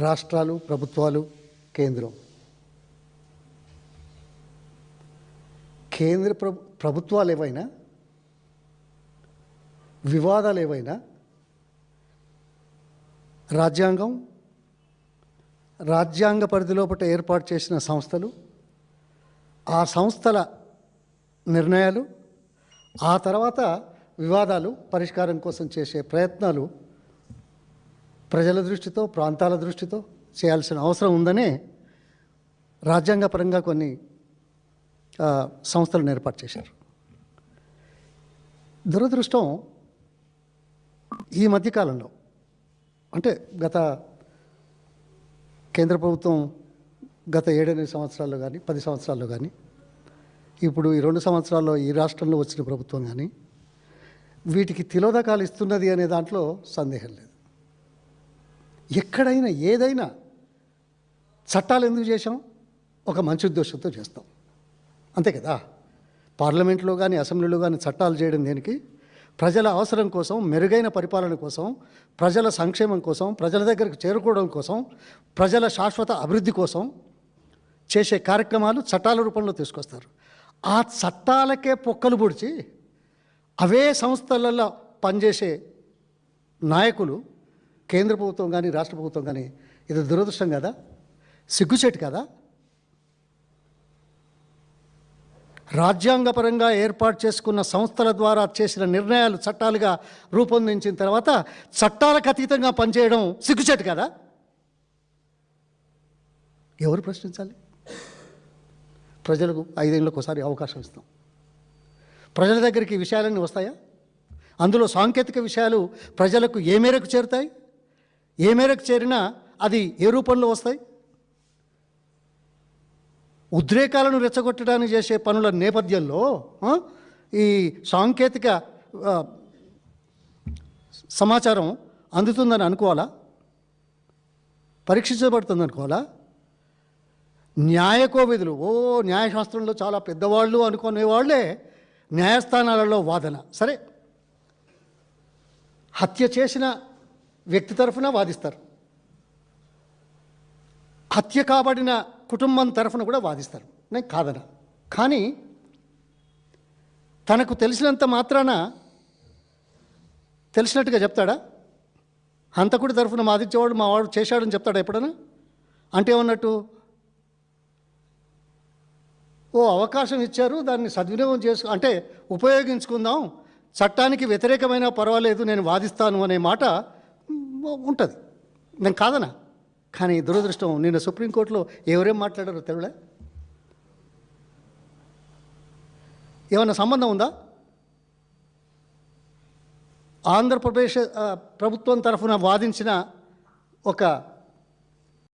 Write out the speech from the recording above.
రాష్ట్రాలు ప్రభుత్వాలు కేంద్రం. కేంద్ర ప్రభు ప్రభుత్వాలు ఏవైనా వివాదాలు ఏవైనా రాజ్యాంగం రాజ్యాంగ పరిధిలోపట ఏర్పాటు చేసిన సంస్థలు ఆ సంస్థల నిర్ణయాలు ఆ తర్వాత వివాదాలు పరిష్కారం కోసం చేసే ప్రయత్నాలు ప్రజల దృష్టితో ప్రాంతాల దృష్టితో చేయాల్సిన అవసరం ఉందనే రాజ్యాంగపరంగా కొన్ని సంస్థలను ఏర్పాటు చేశారు. దురదృష్టం ఈ మధ్యకాలంలో అంటే గత కేంద్ర ప్రభుత్వం గత ఏడెనిమిది సంవత్సరాల్లో కానీ పది సంవత్సరాల్లో కానీ ఇప్పుడు ఈ రెండు సంవత్సరాల్లో ఈ రాష్ట్రంలో వచ్చిన ప్రభుత్వం కానీ వీటికి తిలోదకాలు ఇస్తున్నది అనే దాంట్లో సందేహం లేదు. ఎక్కడైనా ఏదైనా చట్టాలు ఎందుకు చేసాం ఒక మంచి ఉద్దేశంతో చేస్తాం. అంతే కదా? పార్లమెంట్లో కానీ అసెంబ్లీలో కానీ చట్టాలు చేయడం దేనికి? ప్రజల అవసరం కోసం మెరుగైన పరిపాలన కోసం ప్రజల సంక్షేమం కోసం ప్రజల దగ్గరకు చేరుకోవడం కోసం ప్రజల శాశ్వత అభివృద్ధి కోసం చేసే కార్యక్రమాలు చట్టాల రూపంలో తీసుకొస్తారు. ఆ చట్టాలకే పొక్కలు పొడిచి అవే సంస్థలలో పనిచేసే నాయకులు కేంద్ర ప్రభుత్వం కానీ రాష్ట్ర ప్రభుత్వం కానీ ఇది దురదృష్టం కదా? సిగ్గుచేటు కదా? రాజ్యాంగపరంగా ఏర్పాటు చేసుకున్న సంస్థల ద్వారా చేసిన నిర్ణయాలు చట్టాలుగా రూపొందించిన తర్వాత చట్టాలకు అతీతంగా పనిచేయడం సిగ్గుచేటు కదా? ఎవరు ప్రశ్నించాలి? ప్రజలకు ఐదేళ్ళకు ఒకసారి అవకాశం ఇస్తాం. ప్రజల దగ్గరికి విషయాలన్నీ వస్తాయా? అందులో సాంకేతిక విషయాలు ప్రజలకు ఏ మేరకు చేరుతాయి? ఏ మేరకు చేరినా అది ఏ రూపంలో వస్తాయి? ఉద్రేకాలను రెచ్చగొట్టడానికి చేసే పనుల నేపథ్యంలో ఈ సాంకేతిక సమాచారం అందుతుందని అనుకోవాలా? పరీక్షించబడుతుంది అనుకోవాలా? న్యాయకోవిధులు ఓ న్యాయశాస్త్రంలో చాలా పెద్దవాళ్ళు అనుకునే వాళ్ళే న్యాయస్థానాలలో వాదన. సరే. హత్య చేసిన వ్యక్తి తరఫున వాదిస్తారు. హత్య కాబడిన కుటుంబం తరఫున కూడా వాదిస్తారు. నేను కాదన. కానీ తనకు తెలిసినంత మాత్రాన తెలిసినట్టుగా చెప్తాడా? హంతకుడి తరఫున వాదించేవాడు మా వాడు చేశాడని చెప్తాడా ఎప్పుడైనా? అంటే ఏమన్నట్టు? ఓ అవకాశం ఇచ్చారు దాన్ని సద్వినియోగం చేసు అంటే ఉపయోగించుకుందాం చట్టానికి వ్యతిరేకమైన పర్వాలేదు నేను వాదిస్తాను అనే మాట ఉంటుంది. నేను కాదనా? కానీ దురదృష్టం నిన్న సుప్రీంకోర్టులో ఎవరేం మాట్లాడారో తెలుడా ఏమైనా సంబంధం ఉందా? ఆంధ్రప్రదేశ్ ప్రభుత్వం తరఫున వాదించిన ఒక